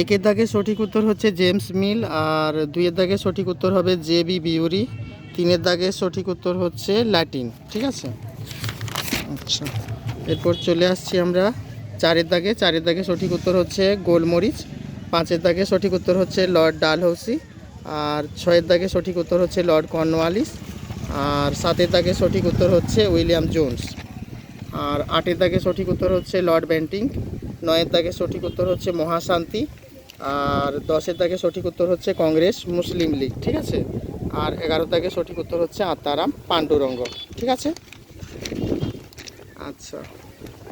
একের দাগে সঠিক উত্তর হচ্ছে জেমস মিল, আর দুইয়ের দাগে সঠিক উত্তর হবে জে বি বিউরি, তিনের দাগে সঠিক উত্তর হচ্ছে ল্যাটিন, ঠিক আছে? আচ্ছা এরপর চলে আসছি আমরা চারের দাগে চারের দাগে সঠিক উত্তর হচ্ছে গোলমরিচ, পাঁচের দাগে সঠিক উত্তর হচ্ছে লর্ড ডালহৌসি, আর ছয়ের দাগে সঠিক উত্তর হচ্ছে লর্ড কর্নওয়ালিস, আর সাতের দাগে সঠিক উত্তর হচ্ছে উইলিয়াম জোন্স, আর আটের দাগে সঠিক উত্তর হচ্ছে লর্ড ব্যান্টিং নয়ের দাগে সঠিক উত্তর হচ্ছে মহাশান্তি, আর দশের দাগে সঠিক উত্তর হচ্ছে কংগ্রেস মুসলিম লীগ, ঠিক আছে? আর এগারো দাগে সঠিক উত্তর হচ্ছে আত্মারাম পাণ্ডুরঙ্গ, ঠিক আছে? আচ্ছা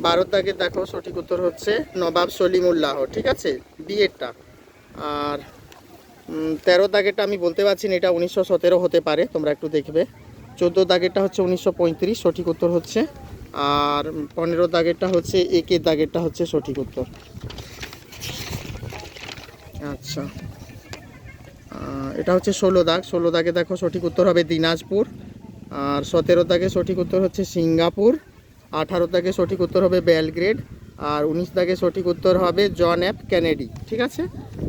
বারো দাগে দেখো সঠিক উত্তর হচ্ছে নবাব সলিমুল্লাহ, ঠিক আছে? বিয়েরটা আর তেরো দাগেরটা আমি বলতে পারছি না, এটা উনিশশো সতেরো হতে পারে, তোমরা একটু দেখবে। চোদ্দ দাগেরটা হচ্ছে উনিশশো পঁয়ত্রিশ, সঠিক উত্তর হচ্ছে আর পনেরো দাগেরটা হচ্ছে একের দাগেরটা হচ্ছে সঠিক উত্তর। আচ্ছা। এটা হচ্ছে ষোলো দাগ। ষোলো দাগে দেখো সঠিক উত্তর হবে দিনাজপুর। আর সতেরো দাগে সঠিক উত্তর হচ্ছে সিঙ্গাপুর। আঠারো দাগে সঠিক উত্তর হবে বেলগ্রেড। আর উনিশ দাগে সঠিক উত্তর হবে জন অ্যাপ কেনেডি। ঠিক আছে?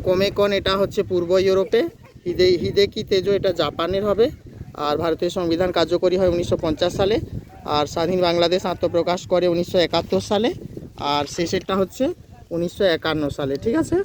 কোমেকন এটা হচ্ছে পূর্ব ইউরোপে। হিদে হিদেকি তেজো? এটা জাপানের হবে। আর ভারতীয় সংবিধান কার্যকরী হয় উনিশশো পঞ্চাশ সালে। আর স্বাধীন বাংলাদেশ আত্মপ্রকাশ করে উনিশশো একাত্তর সালে, আর শেষেরটা হচ্ছে উনিশশো একান্ন সালে, ঠিক আছে?